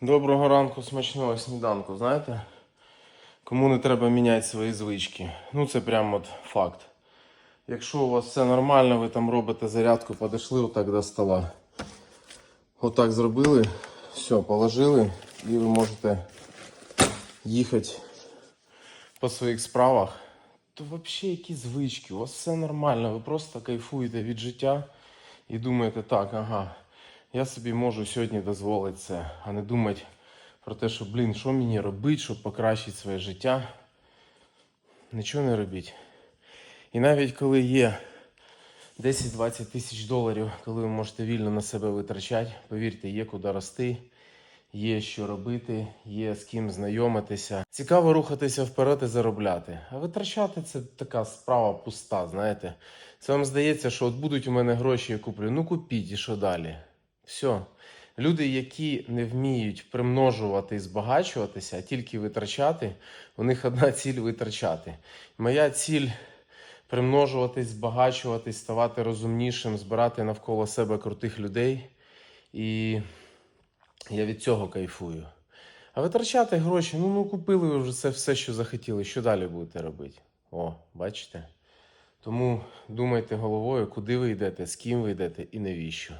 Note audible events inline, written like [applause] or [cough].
Доброго ранку, смачного сніданку. Знаєте, кому не треба міняти свої звички. Ну, це прям от факт. Якщо у вас все нормально, ви там робите зарядку, подійшли отак до стола. Отак зробили, все, положили, і ви можете їхати по своїх справах. То взагалі які звички, у вас все нормально, ви просто кайфуєте від життя і думаєте, так, ага, я собі можу сьогодні дозволити це, а не думати про те, що, блін, що мені робити, щоб покращити своє життя. Нічого не робіть. І навіть коли є 10-20 тисяч доларів, коли ви можете вільно на себе витрачати, повірте, є куди рости, є що робити, є з ким знайомитися. Цікаво рухатися вперед і заробляти. А витрачати це така справа пуста, знаєте. Це вам здається, що от будуть у мене гроші, я куплю. Ну купіть і що далі? Все. Люди, які не вміють примножувати і збагачуватися, а тільки витрачати, у них одна [laughs] ціль витрачати. Моя ціль примножуватись, збагачуватись, ставати розумнішим, збирати навколо себе крутих людей. І я від цього кайфую. А витрачати гроші, ну, ну купили ви вже це все, що захотіли. Що далі будете робити? О, бачите? Тому думайте головою, куди ви йдете, з ким ви йдете і навіщо.